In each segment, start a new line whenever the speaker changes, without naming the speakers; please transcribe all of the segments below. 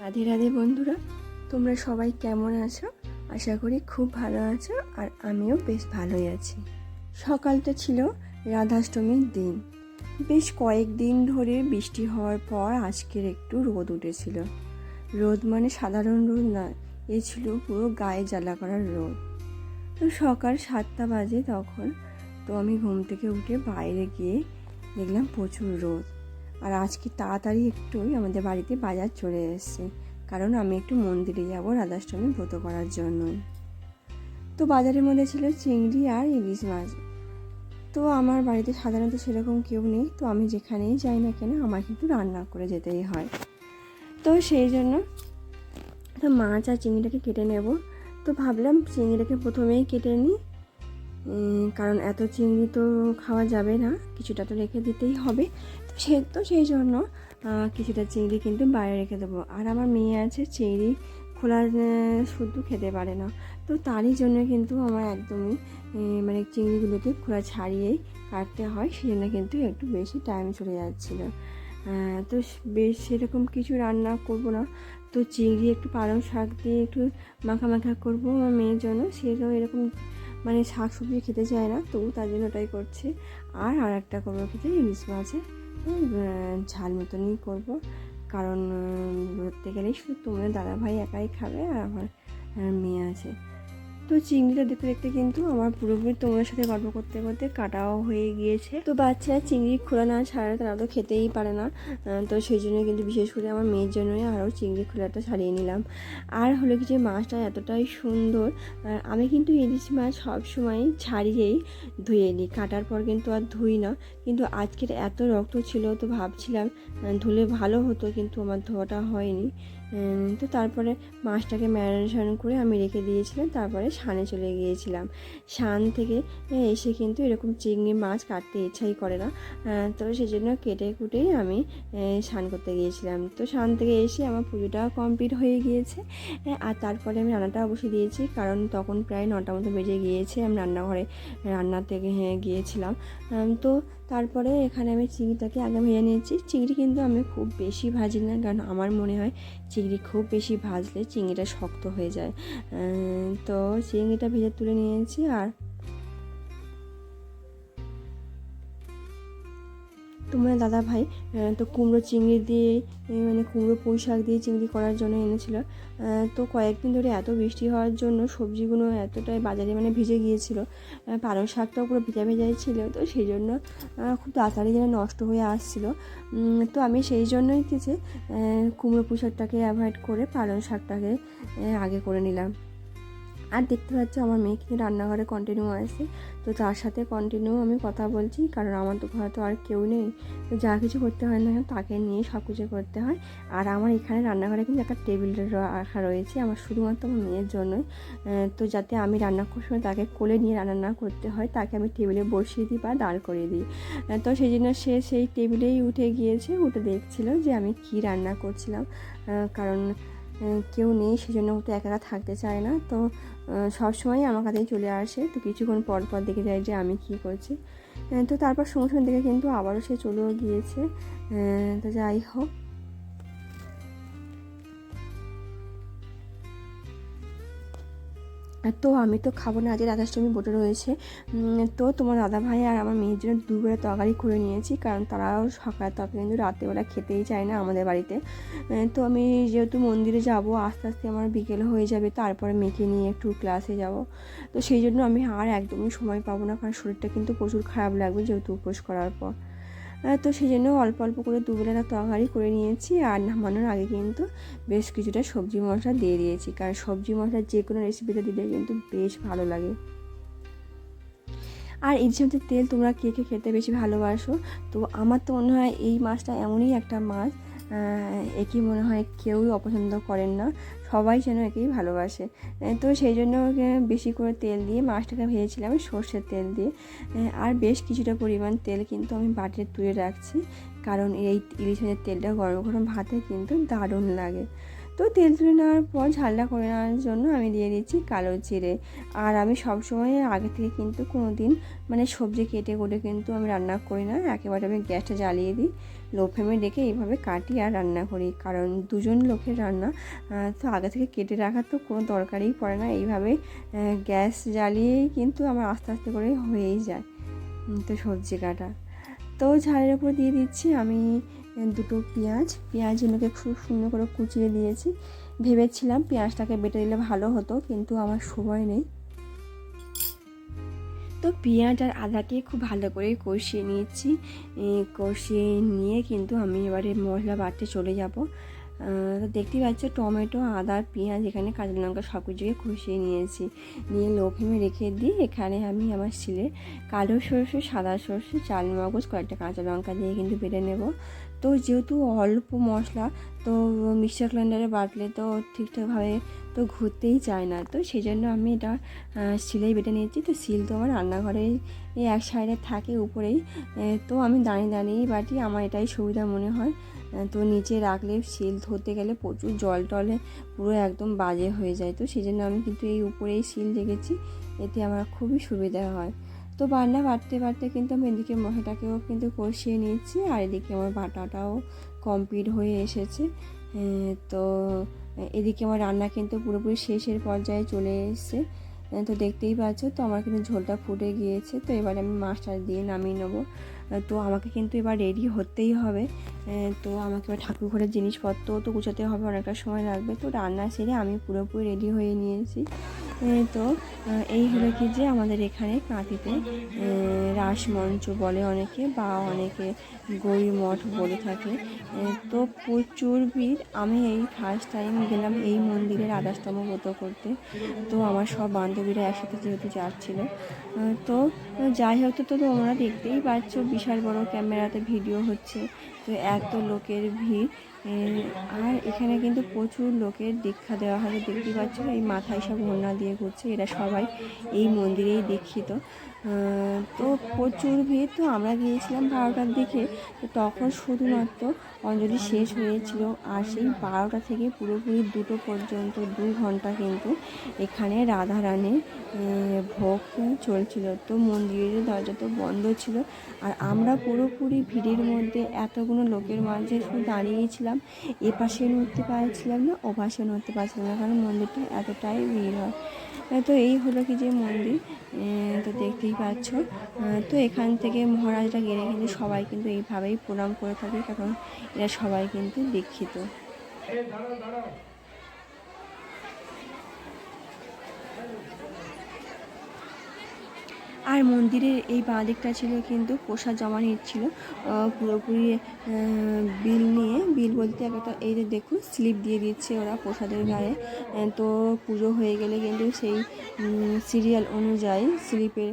রাধে রাধে বন্ধুরা, তোমরা সবাই কেমন আছো? আশা করি খুব ভালো আছো আর আমিও বেশ ভালোই আছি। সকালটা ছিল রাধাষ্টমীর দিন। বেশ কয়েকদিন ধরে বৃষ্টি হওয়ার পর আজকের একটু রোদ উঠেছিল। রোদ মানে সাধারণ রোদ না এ ছিল পুরো গায়ে জ্বালা করার রোদ। তো সকাল সাতটা বাজে তখন তো আমি ঘুম থেকে উঠে বাইরে গিয়ে দেখলাম প্রচুর রোদ। আর আজকে তাড়াতাড়ি একটুই আমাদের বাড়িতে বাজার চলে এসেছে। কারণ আমি একটু মন্দিরে যাব রাধাষ্টমী ব্রত করার জন্যই তো বাজারের মধ্যে ছিল চিংড়ি আর ইলিশ মাছ। তো আমার বাড়িতে সাধারণত সেরকম কেউ নেই, তো আমি যেখানেই যাই না কেন আমার কিন্তু রান্না করে যেতেই হয়। তো সেই জন্য তো মাছ আর চিংড়িটাকে কেটে নেব। তো ভাবলাম চিংড়িটাকে প্রথমেই কেটে নিই। কারণ এত চিংড়ি তো খাওয়া যাবে না, কিছুটা তো রেখে দিতেই হবে। সে তো সেই জন্য কিছুটা চিংড়ি কিন্তু বাইরে রেখে দেবো। আর আমার মেয়ে আছে চিংড়ি খোলা শুদ্ধ খেতে পারে না। তো তারই জন্য কিন্তু আমার একদমই মানে চিংড়িগুলোকে খোলা ছাড়িয়েই কাটতে হয়। সেই জন্য কিন্তু একটু বেশি টাইম চলে যাচ্ছিল। তো বেশ সেরকম কিছু রান্না করব না। তো চিংড়ি একটু পালং শাক দিয়ে একটু মাখা মাখা করব আমার মেয়ের জন্য। সেটাও এরকম মানে শাক সবজি খেতে চায় না তবু তার জন্য ওটাই করছে। আর আর একটা করব খেতে ইলিশ আহ, ঝাল মতনই করব। কারণ ধরতে গেলেই শুধু তোমার দাদা ভাই একাই খাবে আর আমার মেয়ে আছে। তো চিংড়িটা দেখতে দেখতে কিন্তু আমার পুরোপুরি তোমার সাথে গল্প করতে করতে কাটাও হয়ে গিয়েছে। তো বাচ্চারা চিংড়ি খোলা না ছাড়া তারা তো খেতেই পারে না। তো সেই জন্য কিন্তু বিশেষ করে আমার মেয়ের জন্যই আরও চিংড়ি খোলাটা ছাড়িয়ে নিলাম। আর হলো কি যে মাছটা এতটাই সুন্দর আমি কিন্তু ইলিশ মাছ সবসময় ছাড়িয়েই ধুয়ে নিই। কাটার পর কিন্তু আর ধুই না। কিন্তু আজকের এত রক্ত ছিল তো ভাবছিলাম ধুলে ভালো হতো কিন্তু আমার ধোয়াটা হয়নি। তো তারপরে মাছটাকে ম্যারিনেশন করে আমি রেখে দিয়েছিলাম, তারপরে সানে চলে গিয়েছিলাম। সান থেকে এসে কিন্তু এরকম চিংড়ি মাছ কাটতে ইচ্ছাই করে না। তো সেই জন্য কেটে কুটেই আমি স্নান করতে গিয়েছিলাম। তো স্নান থেকে এসে আমার পুজোটাও কমপ্লিট হয়ে গিয়েছে। আর তারপরে আমি রান্নাটাও বসে দিয়েছি, কারণ তখন প্রায় নটা মতো বেজে গিয়েছে, আমি রান্নাঘরে, রান্না থেকে হ্যাঁ গিয়েছিলাম। তো তারপরে এখানে আমি চিংড়িটাকে আগে ভেজে নিয়েছি। চিংড়ি কিন্তু আমি খুব বেশি ভাজি না, কারণ আমার মনে হয় চিংড়ি খুব বেশি ভাজলে চিংড়িটা শক্ত হয়ে যায়। তো চিংড়িটা ভেজে তুলে নিয়েছি আর তোমার দাদা ভাই তো কুমড়ো চিংড়ি দিয়ে মানে কুমড়ো পুঁই শাক দিয়ে চিংড়ি করার জন্য এনেছিল। তো কয়েকদিন ধরে এত বৃষ্টি হওয়ার জন্য সবজিগুলো এতটাই বাজারে মানে ভিজে গিয়েছিল। পালং শাকটাও পুরো ভেজা ভেজাই ছিল, তো সেই জন্য খুব তাড়াতাড়ি যেন নষ্ট হয়ে আসছিল। তো আমি সেই জন্যই কিছু কুমড়ো পুঁই শাকটাকে অ্যাভয়েড করে পালং শাকটাকে আগে করে নিলাম। আর দেখতে পাচ্ছ আমার মেয়ে কিন্তু রান্নাঘরে কন্টিনিউ আছে। তো তার সাথে কন্টিনিউ আমি কথা বলছি, কারণ আমার তো ঘরে তো আর কেউ নেই। তো যা কিছু করতে হয় না তাকে নিয়ে সব কিছু করতে হয়। আর আমার এখানে রান্নাঘরে কিন্তু একটা টেবিল রাখা রয়েছে, আমার শুধুমাত্র আমার মেয়ের জন্যই। তো যাতে আমি রান্না করার সময় তাকে কোলে নিয়ে রান্না না করতে হয়, তাকে আমি টেবিলে বসিয়ে দিই বা দাঁড় করিয়ে দিই। তো সেই জন্য সে সেই টেবিলেই উঠে গিয়েছে, উঠে দেখছিল যে আমি কি রান্না করছিলাম। কারণ কেউ নেই, সেজন্য জন্য তো একা একা থাকতে চায় না। তো সবসময় আমার কাছেই চলে আসে। তো কিছুক্ষণ পর পর দেখে যায় যে আমি কী করছি। তো তারপর সঙ্গে সঙ্গে দেখে কিন্তু আবারও সে চলেও গিয়েছে। তো যাই হোক। তো আমি তো খাব না আজ রাধাষ্টমী বটে রয়েছে। তো তোমার দাদা ভাই আর আমার মেয়ের জন্য দুবেলা তরকারি করে নিয়েছি, কারণ তারাও সকাল তরকারি কিন্তু রাত্রেবেলা খেতেই চায় না আমাদের বাড়িতে। তো আমি যেহেতু মন্দিরে যাব, আস্তে আস্তে আমার বিকেল হয়ে যাবে, তারপরে মেয়েকে নিয়ে একটু ক্লাসে যাব। তো সেই জন্য আমি আর একদমই সময় পাবো না, কারণ শরীরটা কিন্তু প্রচুর খারাপ লাগবে যেহেতু উপোস করার পর। তো সেই জন্য অল্প অল্প করে দুবেলা তরকারি করে নিয়েছি আর নামানোর আগে কিন্তু বেশ কিছুটা সবজি মশলা দিয়ে দিয়েছি। কারণ সবজি মশলা যে কোনো রেসিপিতে দিলে কিন্তু বেশ ভালো লাগে। আর যে তেল তোমরা কে কে খেতে বেশি ভালোবাসো? তো আমার তো মনে হয় এই মাছটা এমনই একটা মাছ আহ, একে মনে হয় কেউই অপছন্দ করেন না সবাই যেন একেই ভালোবাসে। তো সেই জন্য বেশি করে তেল দিয়ে মাছটাকে ভেজেছিলাম সর্ষের তেল দিয়ে। আর বেশ কিছুটা পরিমাণ তেল কিন্তু আমি বাটিতে তুলে রাখছি কারণ এই ইলিশ মাছের তেলটা গরম গরম ভাতে কিন্তু দারুণ লাগে। তো তেল তুলে নেওয়ার পর ঝালটা করে নেওয়ার জন্য আমি দিয়ে দিচ্ছি কালো জিরে। আর আমি সবসময় আগে থেকে কিন্তু কোনো দিন মানে সবজি কেটে কুটে কিন্তু আমি রান্না করি না একেবারে আমি গ্যাসটা জ্বালিয়ে দিই। লো ফ্লেমে রেখে এইভাবে কাটি আর রান্না করি। কারণ দুজন লোকের রান্না তো আগে থেকে কেটে রাখার তো কোনো দরকারই পড়ে না। এইভাবে গ্যাস জ্বালিয়েই কিন্তু আমার আস্তে আস্তে করে হয়েই যায় তো সবজি কাটা। তো ঝালের ওপর দিয়ে দিচ্ছি আমি দুটো পেঁয়াজ। পেঁয়াজগুলোকে খুব সুন্দর করে কুচিয়ে দিয়েছি। ভেবেছিলাম পেঁয়াজটাকে বেটে দিলে ভালো হতো, কিন্তু আমার সময় নেই। তো পেঁয়াজ আর আদাকে খুব ভালো করে কষিয়ে নিয়েছি। কষিয়ে নিয়ে কিন্তু আমি এবারে মশলা বাটতে চলে যাব। তো দেখতেই পাচ্ছ টমেটো, আদা, পেঁয়াজ, এখানে কাঁচা লঙ্কা সব কিছুকে কষিয়ে নিয়েছি। নিয়ে লো ফ্লেমে রেখে দিয়ে এখানে আমি আমার শিলে কালো সরষে, সাদা সরষে চাল মগজ কয়েকটা কাঁচা লঙ্কা দিয়ে কিন্তু বেটে নেব। তো যেহেতু অল্প মশলা, তো মিক্সার গ্রাইন্ডারে বাটলে তো ঠিকঠাকভাবে তো ঘুরতেই চায় না। তো সেই জন্য আমি এটা শিলেই বেটে নিয়েছি। তো শিল তো আমার রান্নাঘরে এক সাইডে থাকে উপরেই। তো আমি দাঁড়িয়ে দাঁড়িয়েই বাটি, আমার এটাই সুবিধা মনে হয়। তো নিচে রাখলে শিল ধরতে গেলে প্রচুর জল টলে, পুরো একদম বাজে হয়ে যায়। তো সেই জন্য আমি কিন্তু এই উপরেই শিল রেখেছি। এতে আমার খুবই সুবিধা হয়। তো বান্না বাড়তে বাড়তে কিন্তু আমি এদিকে মশলাটাকেও কিন্তু কষিয়ে নিয়েছি, আর এদিকে আমার বাটাটাও কমপ্লিট হয়ে এসেছে। তো এদিকে আমার রান্না কিন্তু পুরোপুরি শেষের পর্যায়ে চলে এসেছে। তো দেখতেই পাচ্ছ, তো আমার কিন্তু ঝোলটা ফুটে গিয়েছে, তো এবার আমি মাছটা দিয়ে নামিয়ে নেব। তো আমাকে কিন্তু এবার রেডি হতেই হবে। তো আমাকে ঠাকুর ঘরের জিনিসপত্র তো গুছাতে হবে অনেকটা সময় লাগবে। তো রান্না সেরে আমি পুরোপুরি রেডি হয়ে নিয়েছি। এ, তো এই হলো কি যে আমাদের এখানে কাঁথিতে রাসমঞ্চ বলে অনেকে বা অনেকে গৌরী মঠ বলে থাকে। তো প্রচুর ভিড়। আমি এই ফার্স্ট টাইম গেলাম এই মন্দিরের আদাস্তম ব্রত করতে। তো আমার সব বান্ধবীরা একসাথে যেহেতু যাচ্ছিল। তো যাই হোক তো তো তোমরা দেখতেই পাচ্ছ বিশাল বড় ক্যামেরাতে ভিডিও হচ্ছে। তো এত লোকের ভিড় আর এখানে কিন্তু প্রচুর লোকের দীক্ষা দেওয়া হয় দেখতে পাচ্ছ এই মাথায় সব ওড়না দিয়ে ঘুরছে, এরা সবাই এই মন্দিরেই দীক্ষিত। তো প্রচুর ভিড়, তো আমরা গিয়েছিলাম বারোটার দিকে, তো তখন শুধুমাত্র অঞ্জলি শেষ হয়েছিল, আর সেই বারোটা থেকে পুরোপুরি দুটো পর্যন্ত, দু ঘণ্টা কিন্তু এখানে রাধারানীর ভোগ চলছিল। তো মন্দিরের দরজা তো বন্ধ ছিল, আর আমরা পুরোপুরি ভিড়ের মধ্যে এতগুলো লোকের মাঝে শুধু দাঁড়িয়েছিলাম এ পাশে নড়তে পারছিলাম না ও পাশে নড়তে পারছিলাম না, কারণ মন্দিরটা এতটাই ভিড় হয়। তো এই হলো কি যে মন্দির তো দেখতেই পাচ্ছ। তো এখান থেকে মহারাজরা গেলে কিন্তু সবাই কিন্তু এইভাবেই প্রণাম করে থাকে, কারণ এরা সবাই কিন্তু দীক্ষিত। আর মন্দিরের এই বাঁ দিকটা ছিল কিন্তু প্রসাদ জমা নিচ্ছিল পুরোপুরি বিল নিয়ে, বিল বলতে একটা, এই যে দেখুন, স্লিপ দিয়ে দিচ্ছে ওরা প্রসাদের গায়ে। তো পুজো হয়ে গেলে কিন্তু সেই সিরিয়াল অনুযায়ী, স্লিপের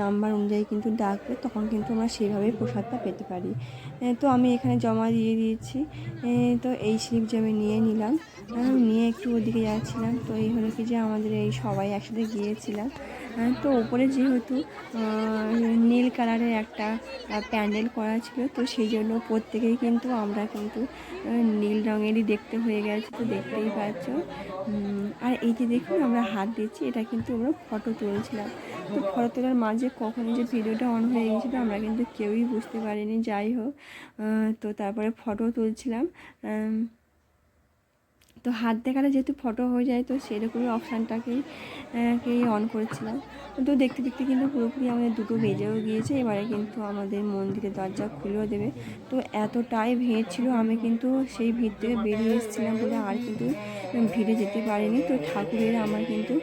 নাম্বার অনুযায়ী কিন্তু ডাকবে, তখন কিন্তু আমরা সেইভাবেই প্রসাদটা পেতে পারি। তো আমি এখানে জমা দিয়ে দিয়েছি। তো এই স্লিপ যে আমি নিয়ে নিলাম নিয়ে একটু ওদিকে যাচ্ছিলাম। তো এই হলো কি যে আমাদের এই সবাই একসাথে গিয়েছিলাম। তো ওপরে যেহেতু নীল কালারের একটা প্যান্ডেল করা ছিল, তো সেই জন্য প্রত্যেকেই কিন্তু আমরা কিন্তু নীল রঙেরই দেখতে হয়ে গেছে, তো দেখতেই পাচ্ছ। আর এই যে দেখুন, আমরা হাত দিচ্ছি, এটা কিন্তু আমরা ফটো তুলছিলাম। তো ফটো তোলার মাঝে কখন যে ভিডিওটা অন হয়ে গেছিল আমরা কিন্তু কেউই বুঝতে পারিনি, যাই হোক। তো তারপরে ফটো তুলছিলাম। তো হাত দেখালে যেহেতু ফটো হয়ে যায় তো সেরকমই অপশানটাকেই কেই অন করেছিলাম। তো দেখতে দেখতে কিন্তু পুরোপুরি আমাদের দুটো বেজেও গিয়েছে। এবারে কিন্তু আমাদের মন্দিরের দরজা খুলেও দেবে। তো এতটাই ভিড় ছিল, আমি কিন্তু সেই ভিড় থেকে বেরিয়ে এসেছিলাম বলে আর কিন্তু ভিড়ে যেতে পারিনি। তো ঠাকুরের আমার কিন্তু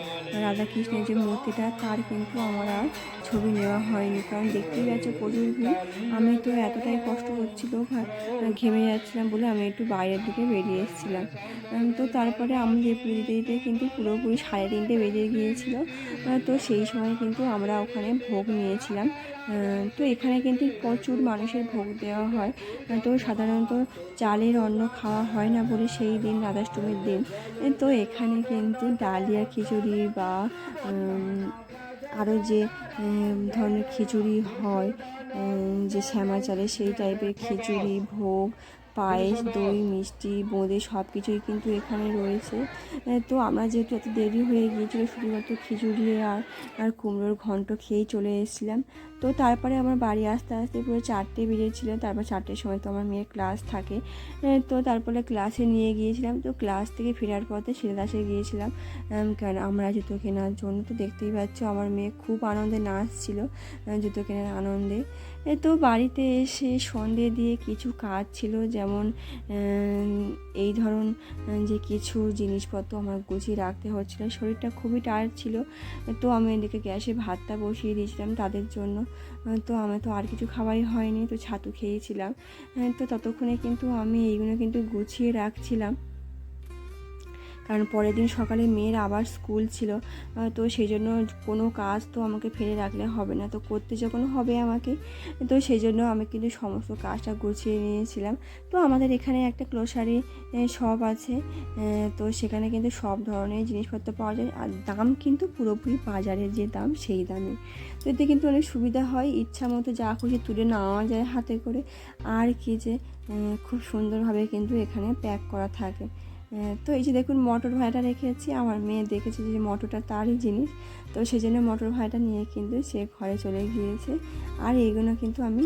রাধাকৃষ্ণের যে মূর্তিটা, তার কিন্তু আমার আর ছবি নেওয়া হয়নি। কারণ দেখতেই যাচ্ছে প্রচুর ভিড়। আমি তো এতটাই কষ্ট হচ্ছিল ঘেমে যাচ্ছিলাম বলে আমি একটু বাইরের দিকে বেরিয়ে এসেছিলাম। তো তারপরে আমাদের পুজো দিতে দিতে কিন্তু পুরোপুরি সাড়ে তিনটে বেজে গিয়েছিল। তো সেই সময় কিন্তু আমরা ওখানে ভোগ নিয়েছিলাম। তো এখানে কিন্তু প্রচুর মানুষের ভোগ দেওয়া হয়। তো সাধারণত চালের অন্ন খাওয়া হয় না বলে সেই দিন রাধাষ্টমীর দিন। তো এখানে কিন্তু ডালিয়া খিচুড়ি বা আরও যে ধরনের খিচুড়ি হয় যে শ্যামা চালে সেই টাইপের খিচুড়ি, ভোগ পায়েস দই মিষ্টি বোঁদে সব কিছুই কিন্তু এখানে রয়েছে। তো আমরা যেহেতু এত দেরি হয়ে গিয়েছিল শুধুমাত্র খিচুড়ি আর আর কুমড়োর ঘন্ট খেয়েই চলে এসেছিলাম। তো তারপরে আমার বাড়ি আসতে আসতে পুরো চারটে বেরিয়েছিল তারপর চারটের সময় তো আমার মেয়ের ক্লাস থাকে। তো তারপরে ক্লাসে নিয়ে গিয়েছিলাম তো ক্লাস থেকে ফেরার পথে শিলাদাসে গিয়েছিলাম। কারণ আমরা জুতো কেনার জন্য তো দেখতেই পাচ্ছ আমার মেয়ে খুব আনন্দে নাচছিল জুতো কেনার আনন্দে। এ তো বাড়িতে এসে সন্ধে দিয়ে কিছু কাজ ছিল, যেমন এই ধরুন, যে কিছু জিনিসপত্র আমার গুছিয়ে রাখতে হচ্ছিল, শরীরটা খুবই টায়ার্ড ছিল। তো আমি এদিকে গ্যাসে ভাতটা বসিয়ে দিয়েছিলাম তাদের জন্য। তো আমার তো আর কিছু খাওয়াই হয়নি, তো ছাতু খেয়েছিলাম। তো ততক্ষণে কিন্তু আমি এইগুলো কিন্তু গুছিয়ে রাখছিলাম। কারণ পরের দিন সকালে মেয়ের আবার স্কুল ছিল তো সেই জন্য কোনো কাজ তো আমাকে ফেলে রাখলে হবে না। তো করতে যখন হবে আমাকে, তো সেই জন্য আমি কিন্তু সমস্ত কাজটা গুছিয়ে নিয়েছিলাম। তো আমাদের এখানে একটা গ্রোসারি শপ আছে তো সেখানে কিন্তু সব ধরনের জিনিসপত্র পাওয়া যায়। আর দাম কিন্তু পুরোপুরি বাজারের যে দাম, সেই দামে তো এতে কিন্তু অনেক সুবিধা হয়, ইচ্ছা মতো যা খুশি তুলে নেওয়া যায় হাতে করে। আর কি যে খুব সুন্দরভাবে কিন্তু এখানে প্যাক করা থাকে। তো এই যে দেখুন, মটর ভাইটা রেখেছি। আমার মেয়ে দেখেছে যে মটরটা তারই জিনিস। তো সেই জন্য মটর ভাইটা নিয়ে কিন্তু সে ঘরে চলে গিয়েছে। আর এইগুলো কিন্তু আমি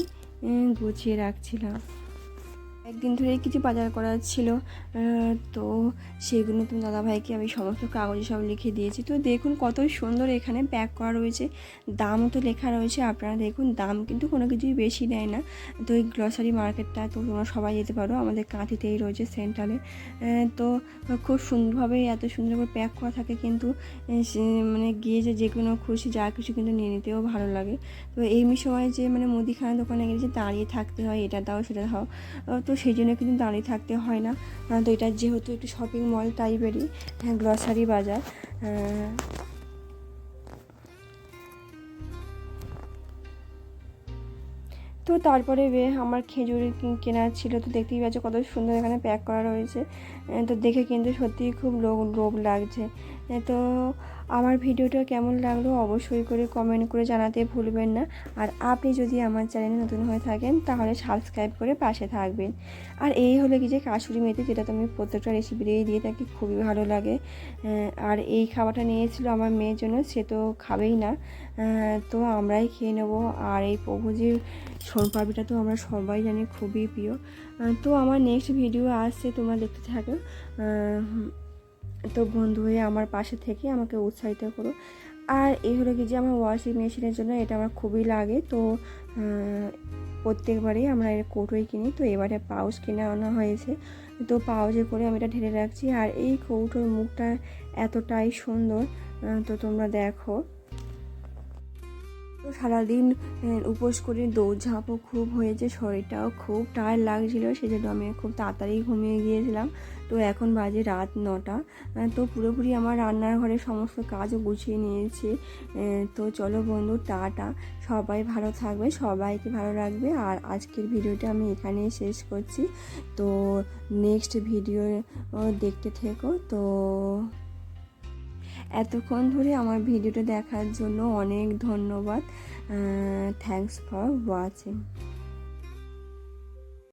গুছিয়ে রাখছিলাম। একদিন ধরে কিছু বাজার করার ছিল। তো সেগুলো তো দাদাভাইকে আমি সমস্ত কাগজে সব লিখে দিয়েছি। তো দেখুন কত সুন্দর এখানে প্যাক করা রয়েছে। দামও তো লেখা রয়েছে, আপনারা দেখুন দাম কিন্তু কোনো কিছুই বেশি নেয় না। তো এই গ্রসারি মার্কেটটা তো তোমরা সবাই যেতে পারো, আমাদের কাঁথিতেই রয়েছে সেন্ট্রালে তো খুব সুন্দরভাবে, এত সুন্দর করে প্যাক করা থাকে কিন্তু মানে গিয়ে যে যে কোনো খুশি যা কিছু কিন্তু নিয়ে নিতেও ভালো লাগে। তো এই সময় যে মানে মুদিখানা দোকানে গেলে যে দাঁড়িয়ে থাকতে হয়, এটা দাও, সেটা দাও। তো সেই জন্য কিন্তু দাঁড়িয়ে থাকতে হয় না। তো এটা যেহেতু একটু শপিং মল টাইপেরই হ্যাঁ গ্রসারি বাজার। তো তারপরে বে, আমার খেজুর কি- কেনার ছিল, তো দেখতেই পাচ্ছ কত সুন্দর এখানে প্যাক করা রয়েছে। তো দেখে কিন্তু সত্যিই খুব লোভ লাগছে। তো আমার ভিডিওটা কেমন লাগল অবশ্যই করে কমেন্ট করে জানাতে ভুলবেন না। আর আপনি যদি আমার চ্যানেলে নতুন হয়ে থাকেন, তাহলে সাবস্ক্রাইব করে পাশে থাকবেন। আর এই হলো কি যে কাশুরি মেথি, যেটা তো আমি প্রত্যেকটা রেসিপিতেই দিয়ে থাকি, খুবই ভালো লাগে। আর এই খাবারটা নিয়েছিল আমার মেয়ের জন্য, সে তো খাবেই না। তো আমরাই খেয়ে নেব। আর এই প্রভুজির সোনপাপড়িটা তো আমরা সবাই জানি খুবই প্রিয়। তো আমার নেক্সট ভিডিও আসছে, তোমরা দেখতে থাকো। তো বন্ধু হয়ে আমার পাশে থেকে আমাকে উৎসাহিত করো। আর এই হলো কি যে আমার ওয়াশিং মেশিনের জন্য এটা আমার খুবই লাগে। তো প্রত্যেকবারেই আমরা এর কৌটোই কিনি। তো এবারে পাউচ কিনে আনা হয়েছে। তো পাউচে করে আমি এটা ঢেলে রাখছি। আর এই কৌটোর মুখটা এতটাই সুন্দর তো তোমরা দেখো। সারাদিন উপোস করে দৌড়ঝাঁপও খুব হয়েছে, শরীরটাও খুব টায়ার লাগছিল, সেজন্য আমি খুব তাড়াতাড়ি ঘুমিয়ে গিয়েছিলাম। তো এখন বাজে রাত নটা তো পুরোপুরি আমার রান্নার ঘরে সমস্ত কাজও গুছিয়ে নিয়েছি। তো চলো বন্ধু, টাটা। সবাই ভালো থাকবে, সবাইকে ভালো রাখবে। আর আজকের ভিডিওটা আমি এখানেই শেষ করছি। তো নেক্সট ভিডিও দেখতে থেকো। তো এতক্ষণ ধরে আমার ভিডিওটা দেখার জন্য অনেক ধন্যবাদ। Thanks for watching